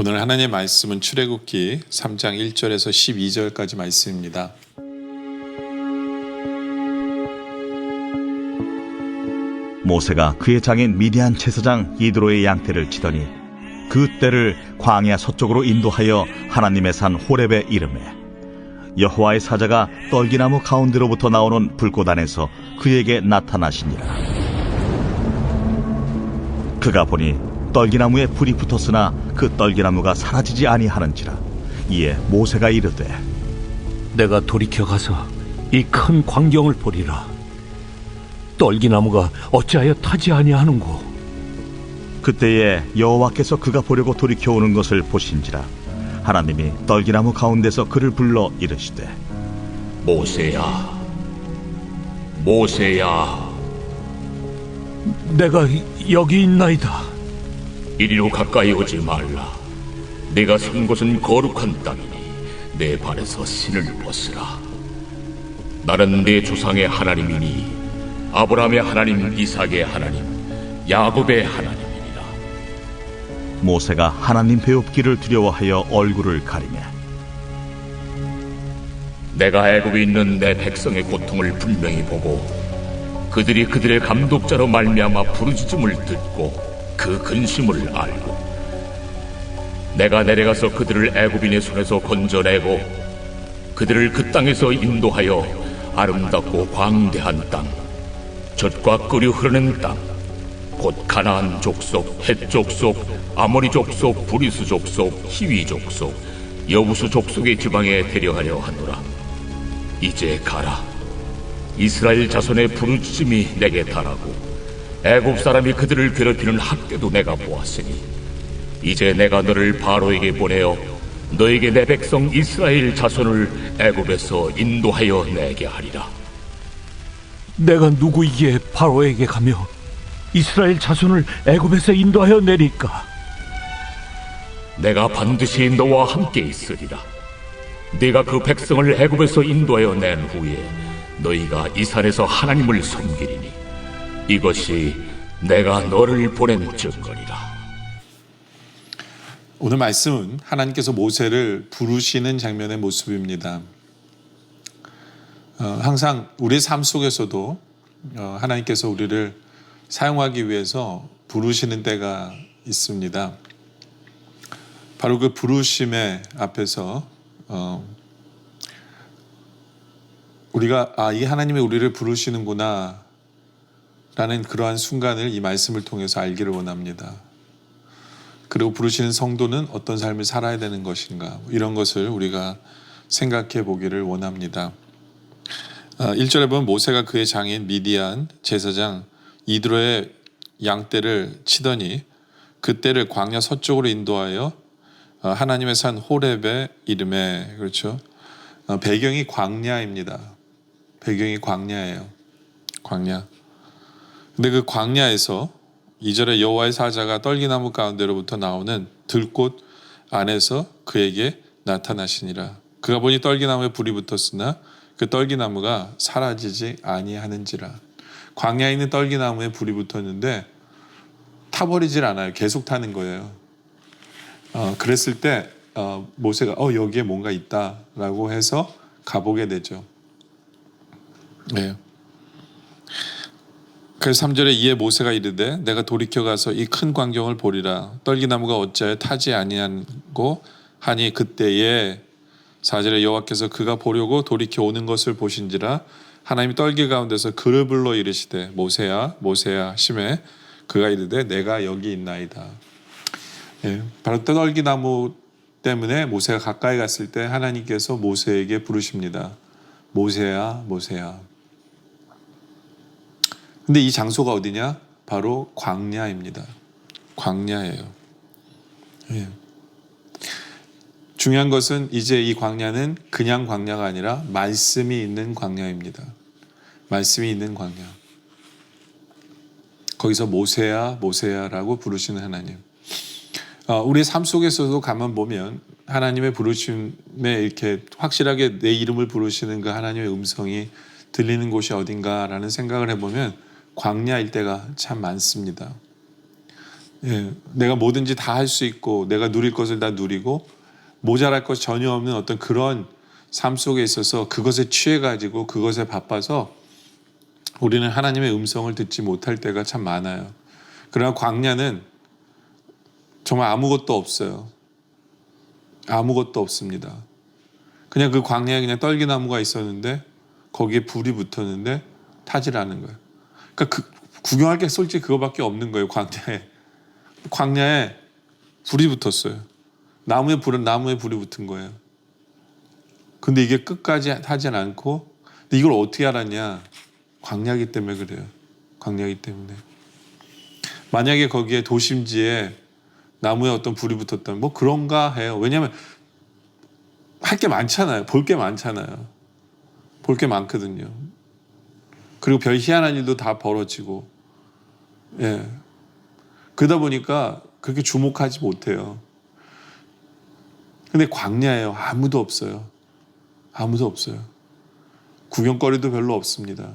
오늘 하나님의 말씀은 출애굽기 3장 1절에서 12절까지 말씀입니다. 모세가 그의 장인 미디안 채사장 이드로의 양태를 치더니 그 때를 광야 서쪽으로 인도하여 하나님의 산 호렙의 이름에 여호와의 사자가 떨기나무 가운데로부터 나오는 불꽃 안에서 그에게 나타나시니라. 그가 보니 떨기나무에 불이 붙었으나 그 떨기나무가 사라지지 아니하는지라 이에 모세가 이르되 내가 돌이켜 가서 이 큰 광경을 보리라. 떨기나무가 어찌하여 타지 아니하는고? 그때에 여호와께서 그가 보려고 돌이켜 오는 것을 보신지라 하나님이 떨기나무 가운데서 그를 불러 이르시되 모세야, 모세야, 내가 여기 있나이다. 이리로 가까이 오지 말라. 내가 선 곳은 거룩한 땅이니 내 발에서 신을 벗으라. 나는 내 조상의 하나님이니 아브라함의 하나님, 이삭의 하나님, 야곱의 하나님이니라. 모세가 하나님 배웁기를 두려워하여 얼굴을 가리매 내가 애굽에 있는 내 백성의 고통을 분명히 보고 그들이 그들의 감독자로 말미암아 부르짖음을 듣고 그 근심을 알고 내가 내려가서 그들을 애굽인의 손에서 건져내고 그들을 그 땅에서 인도하여 아름답고 광대한 땅 젖과 끓여 흐르는 땅 곧 가나안 족속, 헷 족속, 아모리 족속, 브리스 족속, 히위 족속, 여부수 족속의 지방에 데려가려 하노라. 이제 가라. 이스라엘 자손의 부르짖음이 내게 달하고 애굽 사람이 그들을 괴롭히는 학대도 내가 보았으니 이제 내가 너를 바로에게 보내어 너에게 내 백성 이스라엘 자손을 애굽에서 인도하여 내게 하리라. 내가 누구이기에 바로에게 가며 이스라엘 자손을 애굽에서 인도하여 내릴까? 내가 반드시 너와 함께 있으리라. 네가 그 백성을 애굽에서 인도하여 낸 후에 너희가 이 산에서 하나님을 섬기리니 이것이 내가 너를 보낸 증거리라. 오늘 말씀은 하나님께서 모세를 부르시는 장면의 모습입니다. 어, 항상 우리 삶 속에서도 어, 하나님께서 우리를 사용하기 위해서 부르시는 때가 있습니다. 바로 그 부르심의 앞에서 어, 우리가 아, 이 하나님이 우리를 부르시는구나 라는 그러한 순간을 이 말씀을 통해서 알기를 원합니다. 그리고 부르시는 성도는 어떤 삶을 살아야 되는 것인가 이런 것을 우리가 생각해 보기를 원합니다. 1절에 보면 모세가 그의 장인 미디안 제사장 이드로의 양떼를 치더니 그 떼를 광야 서쪽으로 인도하여 어, 하나님의 산 호렙의 이름에 그렇죠. 어, 배경이 광야입니다. 배경이 광야예요. 광야. 근데 그 광야에서 이절에 여호와의 사자가 떨기나무 가운데로부터 나오는 들꽃 안에서 그에게 나타나시니라. 그가 보니 떨기나무에 불이 붙었으나 그 떨기나무가 사라지지 아니하는지라. 광야에 있는 떨기나무에 불이 붙었는데 타버리질 않아요. 계속 타는 거예요. 어, 그랬을 때 어, 모세가 어 여기에 뭔가 있다라고 해서 가보게 되죠. 네. 그래서 3절에 이에 모세가 이르되 내가 돌이켜 가서 이 큰 광경을 보리라 떨기나무가 어찌하여 타지 아니하고 하니 그때에 4절에 여호와께서 그가 보려고 돌이켜 오는 것을 보신지라 하나님이 떨기 가운데서 그를 불러 이르시되 모세야 모세야 심해 그가 이르되 내가 여기 있나이다. 예, 바로 떨기 나무 때문에 모세가 가까이 갔을 때 하나님께서 모세에게 부르십니다. 모세야 모세야. 근데 이 장소가 어디냐? 바로 광야입니다. 광야예요. 예. 중요한 것은 이제 이 광야는 그냥 광야가 아니라 말씀이 있는 광야입니다. 말씀이 있는 광야. 거기서 모세야, 모세야라고 부르시는 하나님. 어, 우리 삶 속에서도 가만 보면 하나님의 부르심에 이렇게 확실하게 내 이름을 부르시는 그 하나님의 음성이 들리는 곳이 어딘가라는 생각을 해보면 광야일 때가 참 많습니다. 예, 내가 뭐든지 다 할 수 있고 내가 누릴 것을 다 누리고 모자랄 것 전혀 없는 어떤 그런 삶 속에 있어서 그것에 취해 가지고 그것에 바빠서 우리는 하나님의 음성을 듣지 못할 때가 참 많아요. 그러나 광야는 정말 아무것도 없어요. 아무것도 없습니다. 그냥 그 광야에 그냥 떨기나무가 있었는데 거기에 불이 붙었는데 타질 않은 거예요. 그러니까 그, 구경할 게 솔직히 그거밖에 없는 거예요. 광야에 광야에 불이 붙었어요. 나무에 불은 나무에 불이 붙은 거예요. 근데 이게 끝까지 타진 않고 근데 이걸 어떻게 알았냐? 광야기 때문에 그래요. 광야기 때문에. 만약에 거기에 도심지에 나무에 어떤 불이 붙었다면 뭐 그런가 해요. 왜냐하면 할 게 많잖아요. 볼 게 많잖아요. 볼 게 많거든요. 그리고 별 희한한 일도 다 벌어지고, 예. 그러다 보니까 그렇게 주목하지 못해요. 근데 광야예요. 아무도 없어요. 아무도 없어요. 구경거리도 별로 없습니다.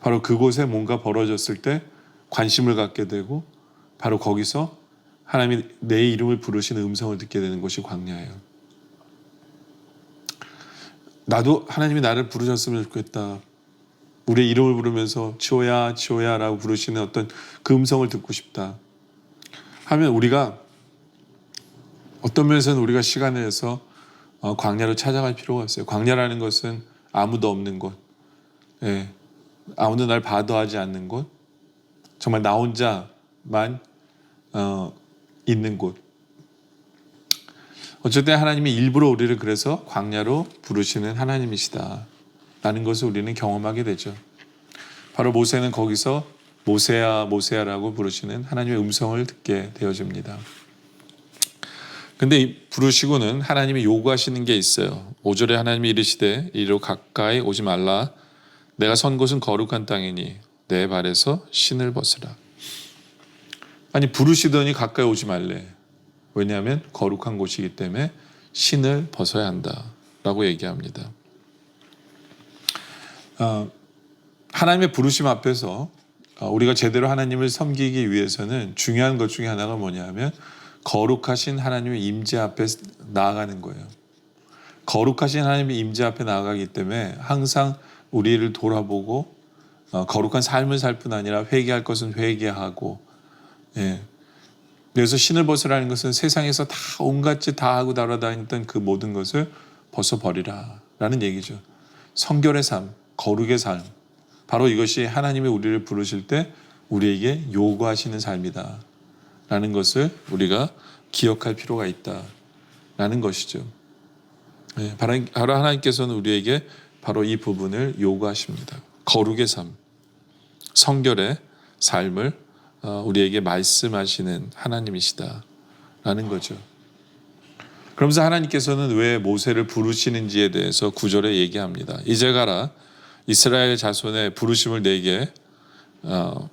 바로 그곳에 뭔가 벌어졌을 때 관심을 갖게 되고 바로 거기서 하나님이 내 이름을 부르시는 음성을 듣게 되는 것이 광야예요. 나도 하나님이 나를 부르셨으면 좋겠다. 우리의 이름을 부르면서 지호야 지호야 라고 부르시는 어떤 그 음성을 듣고 싶다. 하면 우리가 어떤 면에서는 우리가 시간을 내서 어, 광야로 찾아갈 필요가 있어요. 광야라는 것은 아무도 없는 곳, 예, 아무도 날 바도하지 않는 곳, 정말 나 혼자만 어, 있는 곳. 어쨌든 하나님이 일부러 우리를 그래서 광야로 부르시는 하나님이시다. 라는 것을 우리는 경험하게 되죠. 바로 모세는 거기서 모세야 모세야라고 부르시는 하나님의 음성을 듣게 되어집니다. 근데 이 부르시고는 하나님이 요구하시는 게 있어요. 5절에 하나님이 이르시되 이리로 가까이 오지 말라. 내가 선 곳은 거룩한 땅이니 내 발에서 신을 벗으라. 아니 부르시더니 가까이 오지 말래. 왜냐하면 거룩한 곳이기 때문에 신을 벗어야 한다라고 얘기합니다. 어, 하나님의 부르심 앞에서 어, 우리가 제대로 하나님을 섬기기 위해서는 중요한 것 중에 하나가 뭐냐면 거룩하신 하나님의 임재 앞에 나아가는 거예요. 거룩하신 하나님의 임재 앞에 나아가기 때문에 항상 우리를 돌아보고 어, 거룩한 삶을 살 뿐 아니라 회개할 것은 회개하고 예. 그래서 신을 벗으라는 것은 세상에서 다 온갖 짓 다 하고 날아다녔던 그 모든 것을 벗어버리라 라는 얘기죠. 성결의 삶, 거룩의 삶. 바로 이것이 하나님이 우리를 부르실 때 우리에게 요구하시는 삶이다. 라는 것을 우리가 기억할 필요가 있다. 라는 것이죠. 예, 바로 하나님께서는 우리에게 바로 이 부분을 요구하십니다. 거룩의 삶, 성결의 삶을 어, 우리에게 말씀하시는 하나님이시다. 라는 거죠. 그러면서 하나님께서는 왜 모세를 부르시는지에 대해서 구절에 얘기합니다. 이제 가라 이스라엘 자손의 부르심을 내게 어,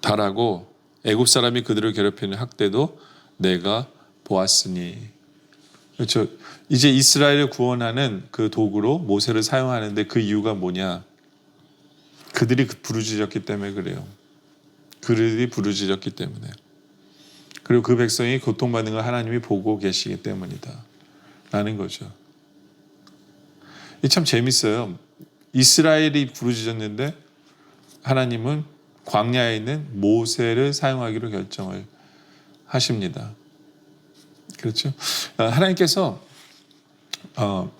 달하고 애굽 사람이 그들을 괴롭히는 학대도 내가 보았으니 그렇죠. 이제 이스라엘을 구원하는 그 도구로 모세를 사용하는데 그 이유가 뭐냐? 그들이 그 부르짖었기 때문에 그래요. 그들이 부르짖었기 때문에. 그리고 그 백성이 고통받는 걸 하나님이 보고 계시기 때문이다. 라는 거죠. 이 참 재밌어요. 이스라엘이 부르짖었는데 하나님은 광야에 있는 모세를 사용하기로 결정을 하십니다. 그렇죠? 어, 하나님께서 어,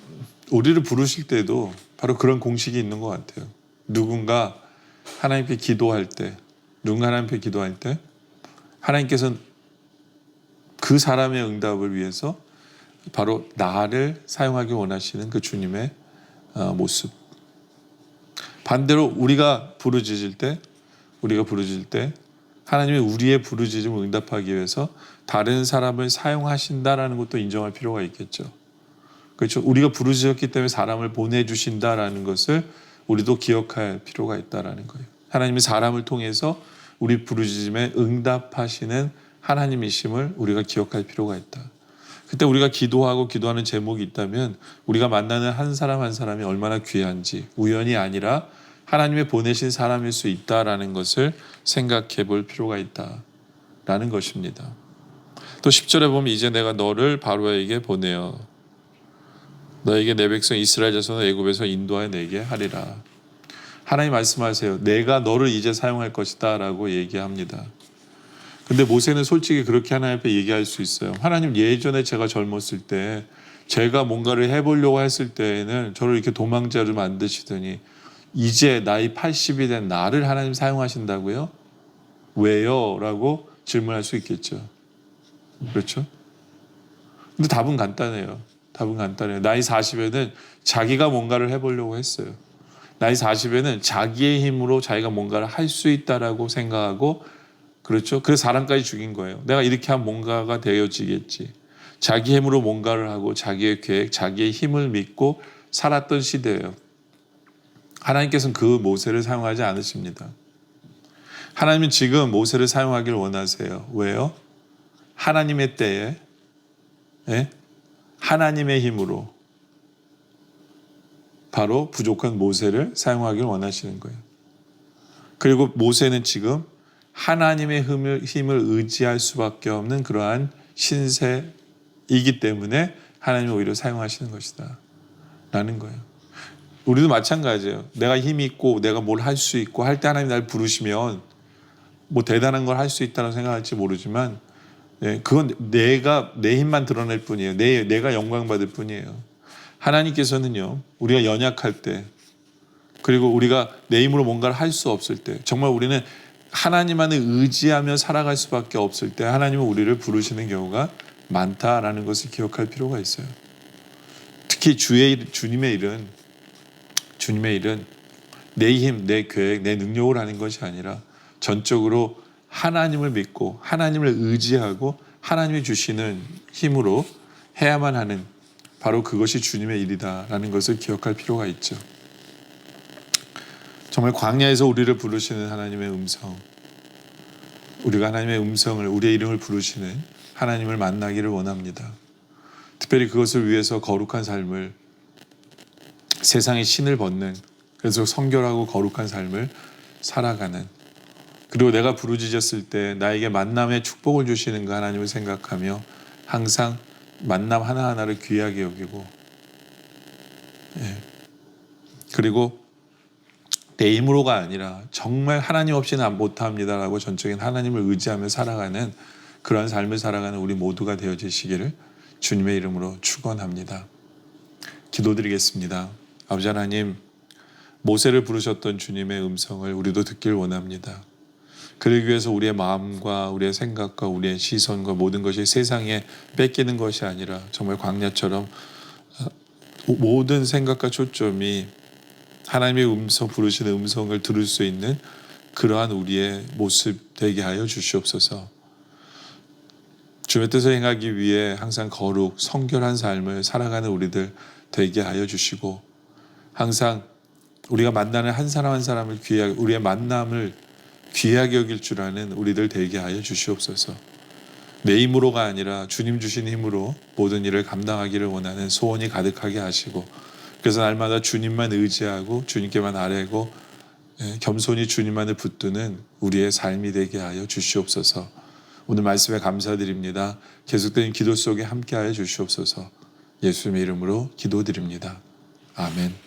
우리를 부르실 때도 바로 그런 공식이 있는 것 같아요. 누군가 하나님께 기도할 때, 누군가 하나님께 기도할 때, 하나님께서는 그 사람의 응답을 위해서 바로 나를 사용하기 원하시는 그 주님의 어, 모습. 반대로 우리가 부르짖을 때, 우리가 부르짖을 때 하나님이 우리의 부르짖음을 응답하기 위해서 다른 사람을 사용하신다라는 것도 인정할 필요가 있겠죠. 그렇죠. 우리가 부르짖었기 때문에 사람을 보내 주신다라는 것을 우리도 기억할 필요가 있다라는 거예요. 하나님이 사람을 통해서 우리 부르짖음에 응답하시는 하나님이심을 우리가 기억할 필요가 있다. 그때 우리가 기도하고 기도하는 제목이 있다면 우리가 만나는 한 사람 한 사람이 얼마나 귀한지 우연이 아니라 하나님의 보내신 사람일 수 있다라는 것을 생각해 볼 필요가 있다라는 것입니다. 또 10절에 보면 이제 내가 너를 바로에게 보내어 너에게 내 백성 이스라엘 자손을 애굽에서 인도하여 내게 하리라. 하나님 말씀하세요. 내가 너를 이제 사용할 것이다라고 얘기합니다. 근데 모세는 솔직히 그렇게 하나님 앞에 얘기할 수 있어요. 하나님 예전에 제가 젊었을 때 제가 뭔가를 해보려고 했을 때에는 저를 이렇게 도망자로 만드시더니 이제 나이 80이 된 나를 하나님 사용하신다고요? 왜요? 라고 질문할 수 있겠죠. 그렇죠? 근데 답은 간단해요. 답은 간단해요. 나이 40에는 자기가 뭔가를 해보려고 했어요. 나이 40에는 자기의 힘으로 자기가 뭔가를 할 수 있다라고 생각하고 그렇죠. 그래서 사람까지 죽인 거예요. 내가 이렇게 하면 뭔가가 되어지겠지. 자기 힘으로 뭔가를 하고 자기의 계획, 자기의 힘을 믿고 살았던 시대예요. 하나님께서는 그 모세를 사용하지 않으십니다. 하나님은 지금 모세를 사용하길 원하세요. 왜요? 하나님의 때에 예? 하나님의 힘으로 바로 부족한 모세를 사용하길 원하시는 거예요. 그리고 모세는 지금 하나님의 힘을, 의지할 수밖에 없는 그러한 신세이기 때문에 하나님이 오히려 사용하시는 것이다. 라는 거예요. 우리도 마찬가지예요. 내가 힘이 있고 내가 뭘 할 수 있고 할 때 하나님 날 부르시면 뭐 대단한 걸 할 수 있다고 생각할지 모르지만 예, 그건 내가 내 힘만 드러낼 뿐이에요. 내, 내가 영광 받을 뿐이에요. 하나님께서는요, 우리가 연약할 때, 그리고 우리가 내 힘으로 뭔가를 할 수 없을 때, 정말 우리는 하나님만을 의지하며 살아갈 수밖에 없을 때, 하나님은 우리를 부르시는 경우가 많다라는 것을 기억할 필요가 있어요. 특히 주의 일, 주님의 일은, 주님의 일은 내 힘, 내 계획, 내 능력을 하는 것이 아니라 전적으로 하나님을 믿고 하나님을 의지하고 하나님이 주시는 힘으로 해야만 하는 바로 그것이 주님의 일이다라는 것을 기억할 필요가 있죠. 정말 광야에서 우리를 부르시는 하나님의 음성, 우리가 하나님의 음성을 우리의 이름을 부르시는 하나님을 만나기를 원합니다. 특별히 그것을 위해서 거룩한 삶을 세상의 신을 벗는 그래서 성결하고 거룩한 삶을 살아가는 그리고 내가 부르짖었을 때 나에게 만남의 축복을 주시는 그 하나님을 생각하며 항상 만남 하나하나를 귀하게 여기고 예. 그리고 내 힘으로가 아니라 정말 하나님 없이는 못합니다라고 전적인 하나님을 의지하며 살아가는 그러한 삶을 살아가는 우리 모두가 되어지시기를 주님의 이름으로 축원합니다. 기도드리겠습니다. 아버지 하나님 모세를 부르셨던 주님의 음성을 우리도 듣길 원합니다. 그러기 위해서 우리의 마음과 우리의 생각과 우리의 시선과 모든 것이 세상에 뺏기는 것이 아니라 정말 광야처럼 어, 모든 생각과 초점이 하나님의 음성 부르시는 음성을 들을 수 있는 그러한 우리의 모습 되게 하여 주시옵소서. 주의 뜻을 행하기 위해 항상 거룩 성결한 삶을 살아가는 우리들 되게 하여 주시고 항상 우리가 만나는 한 사람 한 사람을 귀하게 우리의 만남을 귀하게 여길 줄 아는 우리들 되게 하여 주시옵소서. 내 힘으로가 아니라 주님 주신 힘으로 모든 일을 감당하기를 원하는 소원이 가득하게 하시고 그래서 날마다 주님만 의지하고 주님께만 아뢰고 예, 겸손히 주님만을 붙드는 우리의 삶이 되게 하여 주시옵소서. 오늘 말씀에 감사드립니다. 계속된 기도 속에 함께하여 주시옵소서. 예수님의 이름으로 기도드립니다. 아멘.